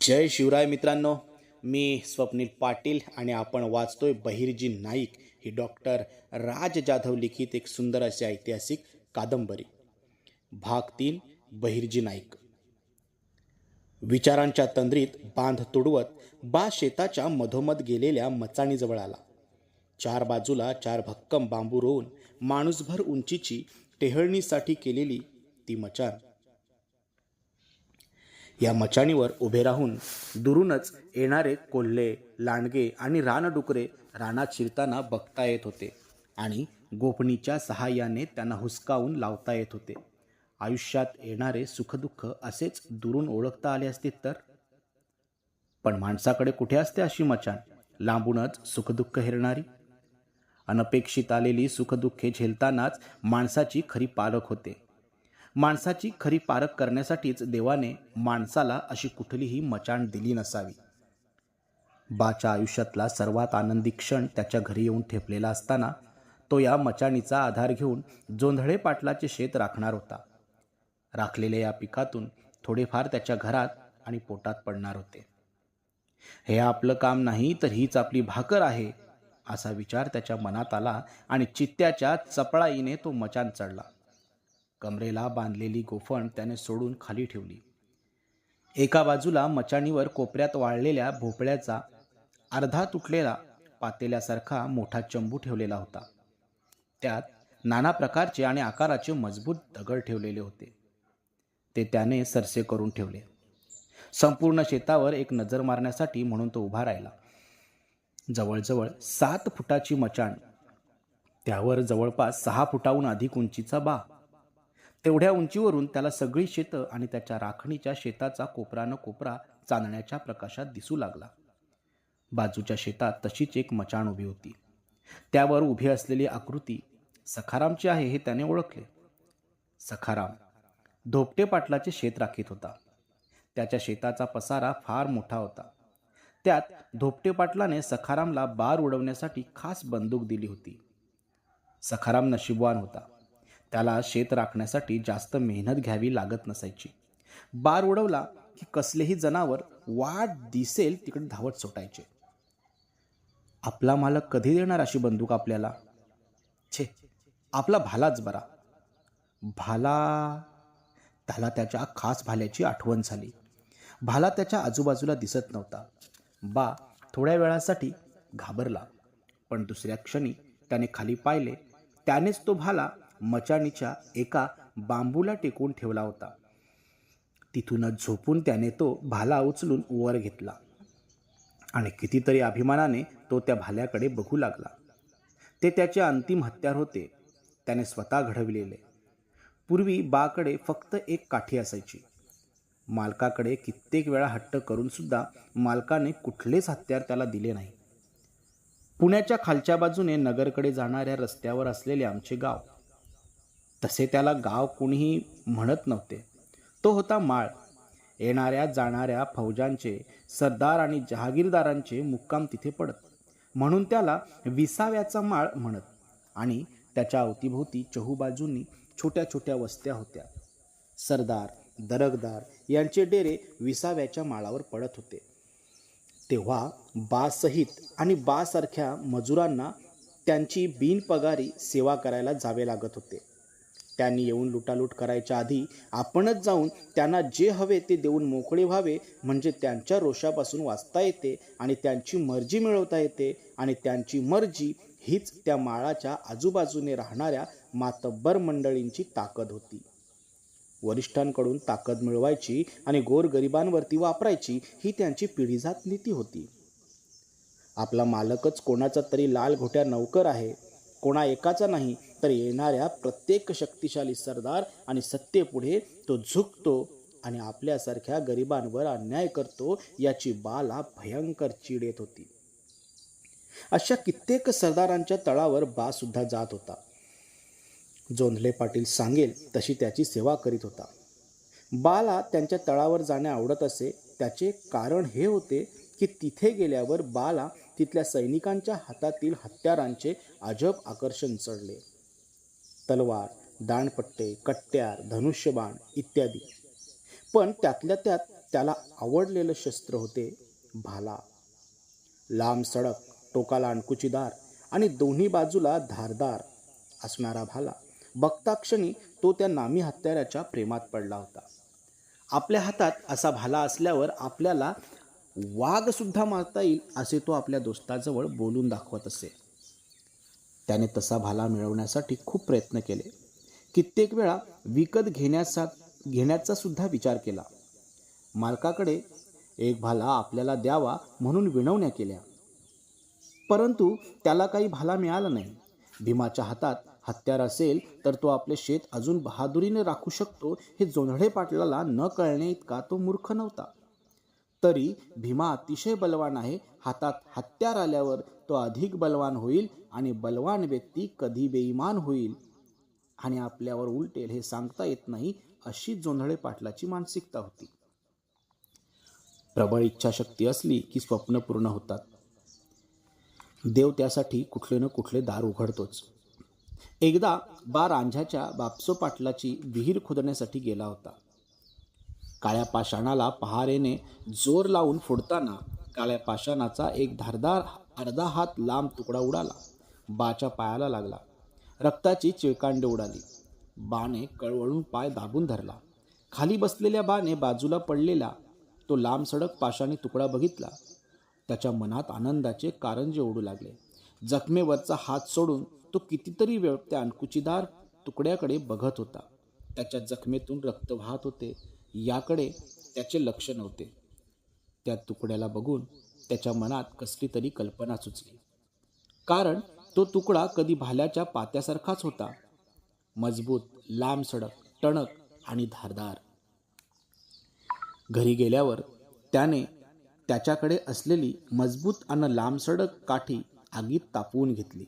जय शिवराय मित्रांनो मी स्वप्नील पाटील आणि आपण वाचतोय बहिर्जी नाईक ही डॉक्टर राज जाधव लिखित एक सुंदर अशी ऐतिहासिक कादंबरी. भाग तीन बहिर्जी नाईक. विचारांच्या तंद्रीत बांध तुडवत बा शेताच्या मधोमध गेलेल्या मचाणीजवळ आला. चार बाजूला चार भक्कम बांबू रोवून माणूसभर उंचीची टेहळणीसाठी केलेली ती मचाण. या मचाणीवर उभे राहून दुरूनच येणारे कोल्हे लांडगे आणि रानडुकरे रानात शिरताना बघता येत होते आणि गोपणीच्या सहाय्याने त्यांना हुसकावून लावता येत होते. आयुष्यात येणारे सुखदुःख असेच दुरून ओळखता आले असते तर? पण माणसाकडे कुठे असते अशी मचाण? लांबूनच सुखदुःख हेरणारी? अनपेक्षित आलेली सुखदुःखे झेलतानाच माणसाची खरी पालक होते. माणसाची खरी पारख करण्यासाठीच देवाने माणसाला अशी कुठलीही मचाण दिली नसावी. बाच्या आयुष्यातला सर्वात आनंदी क्षण त्याच्या घरी येऊन ठेपलेला असताना तो या मचाणीचा आधार घेऊन जोंधळे पाटलाचे शेत राखणार होता. राखलेल्या या पिकातून थोडेफार त्याच्या घरात आणि पोटात पडणार होते. हे आपलं काम नाही तर हीच आपली भाकर आहे असा विचार त्याच्या मनात आला आणि चित्त्याच्या चपळाईने तो मचान चढला. कमरेला बांधलेली गोफण त्याने सोडून खाली ठेवली. एका बाजूला मचाणीवर कोपऱ्यात वाळलेल्या भोपळ्याचा अर्धा तुटलेला पातेल्यासारखा मोठा चंबू ठेवलेला होता. त्यात नाना प्रकारचे आणि आकाराचे मजबूत दगड ठेवलेले होते. ते त्याने सरसे करून ठेवले. संपूर्ण शेतावर एक नजर मारण्यासाठी म्हणून तो उभा राहिला. जवळजवळ सात फुटाची मचाण. त्यावर जवळपास सहा फुटाहून अधिक उंचीचा बा तेवढ्या उंचीवरून त्याला सगळी शेतं आणि त्याच्या राखणीच्या शेताचा कोपरानं कोपरा चांदण्याच्या प्रकाशात दिसू लागला. बाजूच्या शेतात तशीच एक मचाण उभी होती. त्यावर उभी असलेली आकृती सखारामची आहे हे त्याने ओळखले. सखाराम धोपटे पाटलाचे शेत राखीत होता. त्याच्या शेताचा पसारा फार मोठा होता. त्यात धोपटे पाटलाने सखारामला बार उडवण्यासाठी खास बंदूक दिली होती. सखाराम नशीबवान होता. त्याला शेत राखण्यासाठी जास्त मेहनत घ्यावी लागत नसायची. बार उडवला की कसलेही जनावर वाट दिसेल तिकडे धावत सुटायचे. आपला मालक कधी देणार अशी बंदूक आपल्याला? छे आपला भालाच बरा. भाला त्याला त्याच्या खास भाल्याची आठवण झाली. भाला त्याच्या आजूबाजूला दिसत नव्हता. बा थोड्या वेळासाठी घाबरला. पण दुसऱ्या क्षणी त्याने खाली पाहिले. त्यानेच तो भाला मचाणीच्या एका बांबूला टेकून ठेवला होता. तिथूनच झोपून त्याने तो भाला उचलून वर घेतला आणि कितीतरी अभिमानाने तो त्या भाल्याकडे बघू लागला. ते त्याचे अंतिम हत्यार होते. त्याने स्वतः घडविलेले. पूर्वी बाकडे फक्त एक काठी असायची. मालकाकडे कित्येक वेळा हट्ट करून सुद्धा मालकाने कुठलेच हत्यार त्याला दिले नाही. पुण्याच्या खालच्या बाजूने नगरकडे जाणाऱ्या रस्त्यावर असलेले आमचे गाव तसे त्याला गाव कुणीही म्हणत नव्हते. तो होता माळ. येणाऱ्या जाणाऱ्या फौजांचे सरदार आणि जहागीरदारांचे मुक्काम तिथे पडत. म्हणून त्याला विसाव्याचा माळ म्हणत आणि त्याच्या अवतीभोवती चहूबाजूंनी छोट्या छोट्या वस्त्या होत्या. सरदार दरगदार यांचे डेरे विसाव्याच्या माळावर पडत होते. तेव्हा बासहित आणि बासारख्या मजुरांना त्यांची बिनपगारी सेवा करायला जावे लागत होते. त्यांनी येऊन लुटालूट करायच्या आधी आपणच जाऊन त्यांना जे हवे ते देऊन मोकळे व्हावे म्हणजे त्यांच्या रोषापासून वाचता येते आणि त्यांची मर्जी मिळवता येते आणि त्यांची मर्जी हीच त्या माळाच्या आजूबाजूने राहणाऱ्या मातब्बर मंडळींची ताकद होती. वरिष्ठांकडून ताकद मिळवायची आणि गोरगरिबांवरती वापरायची ही त्यांची पिढीजात नीती होती. आपला मालकच कोणाचा तरी लाल घोट्या नौकर आहे. कोणा एकाचा नाही तर येणाऱ्या प्रत्येक शक्तिशाली सरदार आणि सत्तेपुढे तो झुकतो आणि आपल्यासारख्या गरिबांवर अन्याय करतो याची बाला भयंकर चीड येत होती. अशा कित्येक सरदारांच्या तळावर बा सुद्धा जात होता. जोंधले पाटील सांगेल तशी त्याची सेवा करीत होता. बाला त्यांच्या तळावर जाणे आवडत असे त्याचे कारण हे होते की तिथे गेल्यावर बाला तिथल्या सैनिकांच्या हातातील हत्यारांचे अजब आकर्षण चढले. तलवार दाणपट्टे कट्ट्यार धनुष्यबाण इत्यादी. पण त्यातल्या त्यात त्याला आवडलेलं शस्त्र होते भाला. लांब सडक टोकाला अणकुचीदार आणि दोन्ही बाजूला धारदार असणारा भाला. बघता क्षणी तो त्या नामी हत्याराच्या प्रेमात पडला होता. आपल्या हातात असा भाला असल्यावर आपल्याला वाघसुद्धा मारता येईल असे तो आपल्या दोस्ताजवळ बोलून दाखवत असे. त्याने तसा भाला मिळवण्यासाठी खूप प्रयत्न केले. कित्येक वेळा विकत घेण्याचा घेण्याचा सुद्धा विचार केला. मालकाकडे एक भाला आपल्याला द्यावा म्हणून विनवण्या केल्या. परंतु त्याला काही भाला मिळाला नाही. भीमाच्या हातात हत्यार असेल तर तो आपले शेत अजून बहादुरीने राखू शकतो हे जोंधळे पाटलाला न कळणे इतका तो मूर्ख नव्हता. तरी भीमा अतिशय बलवान आहे. हातात हत्यार आल्यावर तो अधिक बलवान होईल आणि बलवान व्यक्ती कधी बेईमान होईल. आणि आपल्यावर उलटेल हे सांगता येत नाही अशी जोंधळे पाटलाची मानसिकता होती. प्रबळ इच्छाशक्ती असली की स्वप्न पूर्ण होतात. देव त्यासाठी कुठले न कुठले दार उघडतोच. एकदा बा रांझ्याच्या बापसो पाटलाची विहीर खोदण्यासाठी गेला होता. काळ्या पाषाणाला पहारेने जोर लावून फोडताना काळ्या पाषाणाचा एक धारदार अर्धा हात लांब तुकडा उडाला. बाच्या पायाला लागला. रक्ताची चिळकांडे उडाली. बाने कळवळून पाय दाबून धरला. खाली बसलेल्या बाने बाजूला पडलेला तो लांब सडक पाषाणी तुकडा बघितला. त्याच्या मनात आनंदाचे कारंजे ओढू लागले. जखमेवरचा हात सोडून तो कितीतरी वेळ त्या अणकुचीदार तुकड्याकडे बघत होता. त्याच्या जखमेतून रक्त वाहत होते. याकडे त्याचे लक्ष नव्हते. त्या तुकड्याला बघून त्याच्या मनात कसली तरी कल्पना सुचली. कारण तो तुकडा कधी भाल्याच्या पात्यासारखाच होता. मजबूत लांब सडक टणक आणि धारदार. घरी गेल्यावर त्याने त्याच्याकडे असलेली मजबूत आणि लांबसडक काठी आगीत तापवून घेतली.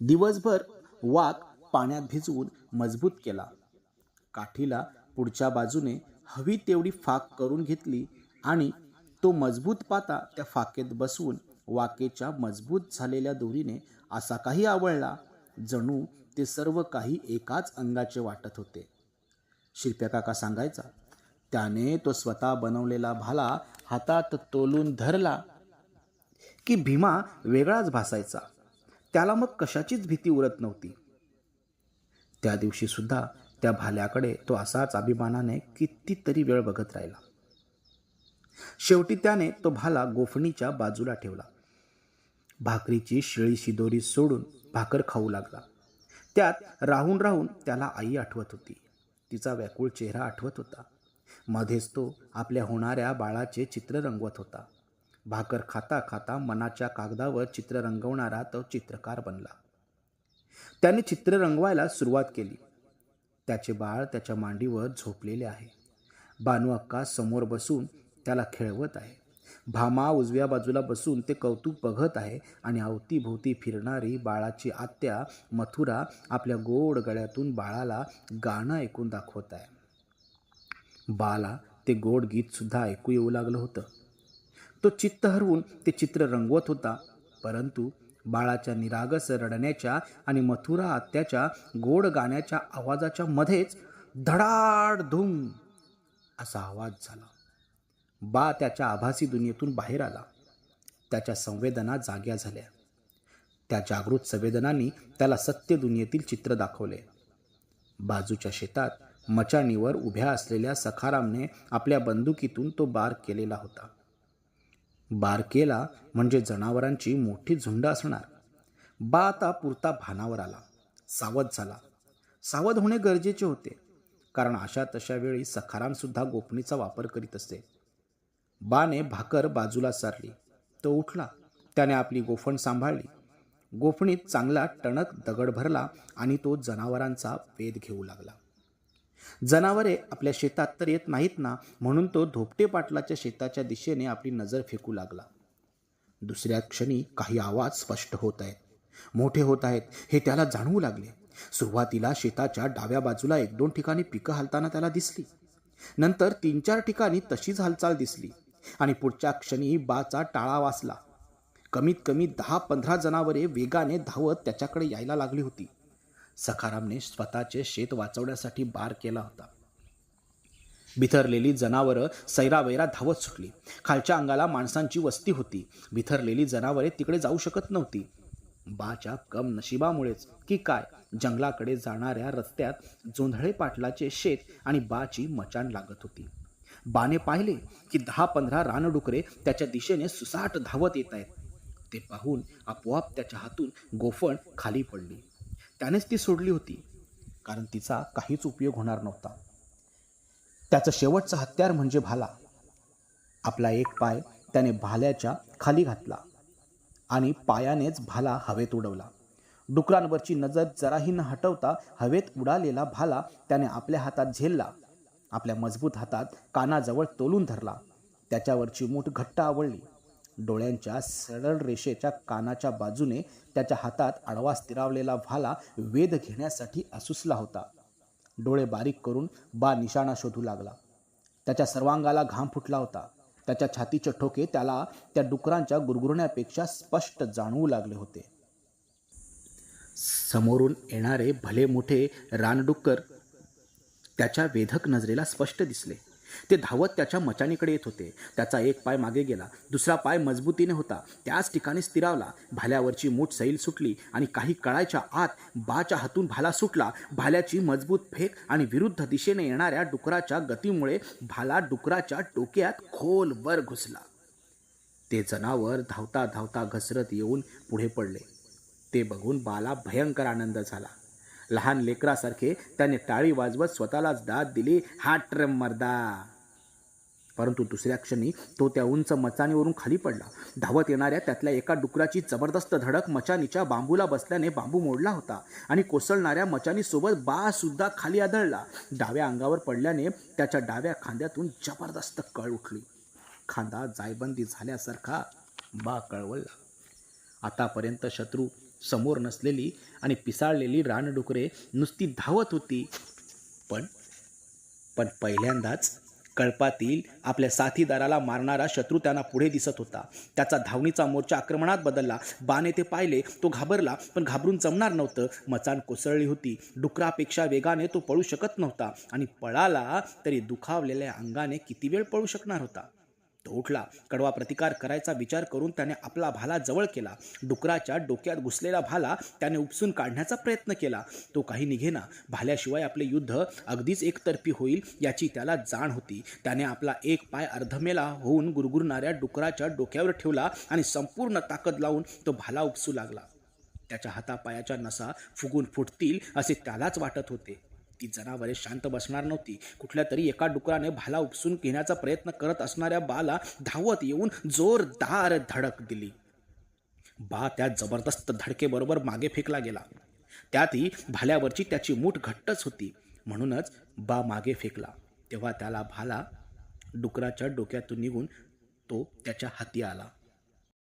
दिवसभर वाघ पाण्यात भिजवून मजबूत केला. काठीला पुढच्या बाजूने हवी तेवढी फाक करून घेतली आणि तो मजबूत पाता त्या फाकेत बसवून वाकेच्या मजबूत झालेल्या दोरीने असा काही आवळला जणू ते सर्व काही एकाच अंगाचे वाटत होते. शिल्प्या काका सांगायचा त्याने तो स्वतः बनवलेला भाला हातात तोलून धरला की भीमा वेगळाच भासायचा. त्याला मग कशाचीच भीती उरत नव्हती. त्या दिवशी सुद्धा त्या भाल्याकडे तो असाच अभिमानाने कितीतरी वेळ बघत राहिला. शेवटी त्याने तो भाला गोफणीच्या बाजूला ठेवला. भाकरीची शिळी शिदोरी सोडून भाकर खाऊ लागला. त्यात राहून राहून त्याला आई आठवत होती. तिचा व्याकुळ चेहरा आठवत होता. मध्येच तो आपल्या होणाऱ्या बाळाचे चित्र रंगवत होता. भाकर खाता खाता मनाच्या कागदावर चित्र रंगवणारा तो चित्रकार बनला. त्याने चित्र रंगवायला सुरुवात केली. त्याचे बाळ त्याच्या मांडीवर झोपलेले आहे. बानू अक्का समोर बसून त्याला खेळवत आहे. भामा उजव्या बाजूला बसून ते कौतुक बघत आहे आणि अवतीभोवती फिरणारी बाळाची आत्या मथुरा आपल्या गोड गळ्यातून बाळाला गाणं ऐकून दाखवत आहे. बाला ते गोड गीतसुद्धा ऐकू येऊ लागलं होतं. तो चित्त हरवून ते चित्र रंगवत होता परंतु बाळाच्या निरागस रडण्याच्या आणि मथुरा आत्याच्या गोड गाण्याच्या आवाजाच्या मध्येच धडाड धूम असा आवाज झाला. बा त्याच्या आभासी दुनियेतून बाहेर आला. त्याच्या संवेदना जाग्या झाल्या. त्या जागृत संवेदनांनी त्याला सत्य दुनियेतील चित्र दाखवले. बाजूच्या शेतात मचाणीवर उभ्या असलेल्या सखारामने आपल्या बंदुकीतून तो बार केलेला होता. बारकेला म्हणजे जनावरांची मोठी झुंड असणार. बा आता पुरता भानावर आला. सावध झाला. सावध होणे गरजेचे होते. कारण अशा तशा वेळी सखारामसुद्धा गोपणीचा वापर करीत असे बाने भाकर बाजूला सारली. तो उठला. त्याने आपली गोफण सांभाळली. गोफणीत चांगला टणक दगड भरला आणि तो जनावरांचा वेध घेऊ लागला. जनावरे आपल्या शेतात तर येत नाहीत ना म्हणून तो धोपटे पाटलाच्या शेताच्या दिशेने आपली नजर फेकू लागला. दुसऱ्या क्षणी काही आवाज स्पष्ट होत आहेत. मोठे होत आहेत हे त्याला जाणवू लागले. सुरुवातीला शेताच्या डाव्या बाजूला एक दोन ठिकाणी पिकं हालताना त्याला दिसली. नंतर तीन चार ठिकाणी तशीच हालचाल दिसली. आणि पुढच्या क्षणी बाचा टाळा वाचला. कमीत कमी दहा पंधरा जनावरे वेगाने धावत त्याच्याकडे यायला लागली होती. सखारामने स्वतःचे शेत वाचवण्यासाठी बार केला होता. बिथरलेली जनावरं सैरावैरा धावत सुटली. खालच्या अंगाला माणसांची वस्ती होती. बिथरलेली जनावरे तिकडे जाऊ शकत नव्हती. बाच्या कम नशिबामुळेच की काय? जंगलाकडे जाणाऱ्या रस्त्यात जोंधळे पाटलाचे शेत आणि बाची मचाण लागत होती. बाने पाहिले की दहा पंधरा रानडुकरे त्याच्या दिशेने सुसाट धावत येत आहेत. ते पाहून आपोआप त्याच्या हातून गोफण खाली पडली. त्यानेच ती सोडली होती कारण तिचा काहीच उपयोग होणार नव्हता. त्याचं शेवटचं हत्यार म्हणजे भाला. आपला एक पाय त्याने भाल्याच्या खाली घातला आणि पायानेच भाला हवेत उडवला. डुकरांवरची नजर जराही न हटवता हवेत उडालेला भाला त्याने आपल्या हातात झेलला. आपल्या मजबूत हातात कानाजवळ तोलून धरला. त्याच्यावरची मूठ घट्ट आवळली. डोळ्यांच्या सरळ रेषेच्या कानाच्या बाजूने त्याच्या हातात आडवा स्थिरावलेला भाला वेध घेण्यासाठी आसुसला होता. डोळे बारीक करून बा निशाणा शोधू लागला. त्याच्या सर्वांगाला घाम फुटला होता. त्याच्या छातीचे ठोके त्याला त्या डुकरांच्या गुरगुरण्यापेक्षा स्पष्ट जाणवू लागले होते. समोरून येणारे भले मोठे रानडुक्कर त्याच्या वेधक नजरेला स्पष्ट दिसले. ते धावत त्याच्या मचानीकडे येत होते. त्याचा एक पाय मागे गेला दुसरा पाय मजबूतीने होता. त्याच ठिकाणी स्थिरावला. भाल्यावरची मूठ सैल सुटली आणि काही कळायच्या आत बाच्या हातून भाला सुटला. भाल्याची मजबूत फेक आणि विरुद्ध दिशेने येणाऱ्या डुकराच्या गतीमुळे भाला डुकराच्या डोक्यात खोल वर घुसला. ते जनावर धावता धावता घसरत येऊन पुढे पडले. ते बघून बाला भयंकर आनंद झाला. लहान लेकरासारखे त्याने टाळी वाजवत स्वतःलाच दाद दिली हाट ट्रम मर्दा. परंतु दुसऱ्या क्षणी तो त्या उंच मचानीवरून खाली पडला. धावत येणाऱ्या त्यातल्या एका डुकराची जबरदस्त धडक मचानीच्या बांबूला बसल्याने बांबू मोडला होता आणि कोसळणाऱ्या मचानीसोबत बासुद्धा खाली आदळला. डाव्या अंगावर पडल्याने त्याच्या डाव्या खांद्यातून जबरदस्त कळ उठली. खांदा जायबंदी झाल्यासारखा बा कळवळला. आतापर्यंत शत्रू समोर नसलेली आणि पिसाळलेली रानडुकरे नुसती धावत होती. पण पण पहिल्यांदाच कळपातील आपल्या साथीदाराला मारणारा शत्रू त्यांना पुढे दिसत होता. त्याचा धावणीचा मोर्चा आक्रमणात बदलला. बाने ते पाहिले तो घाबरला पण घाबरून जमणार नव्हतं. मचाण कोसळली होती. डुकरापेक्षा वेगाने तो पळू शकत नव्हता आणि पळाला तरी दुखावलेल्या अंगाने किती वेळ पळू शकणार होता? तो उठला. कडवा प्रतिकार करायचा विचार करून त्याने आपला भाला जवळ केला. डुकराच्या डोक्यात घुसलेला भाला त्याने उपसून काढण्याचा प्रयत्न केला. तो काही निघेना. भाल्याशिवाय आपले युद्ध अगदीच एकतर्फी होईल याची त्याला जाण होती. त्याने आपला एक पाय अर्धमेला होऊन गुरगुरणाऱ्या डुकराच्या डोक्यावर ठेवला आणि संपूर्ण ताकद लावून तो भाला उपसू लागला. त्याच्या हातापायाच्या नसा फुगून फुटतील असे त्यालाच वाटत होते. ती जनावरे शांत बसणार नव्हती. कुठल्या तरी एका डुकराने भाला उपसून घेण्याचा प्रयत्न करत असणाऱ्या बाला धावत येऊन जोरदार धडक दिली. बा त्या जबरदस्त धडकेबरोबर मागे फेकला गेला. त्यातही भाल्यावरची त्याची मूठ घट्टच होती. म्हणूनच बा मागे फेकला. तेव्हा त्याला भाला डुकराच्या डोक्यातून निघून तो त्याच्या हाती आला.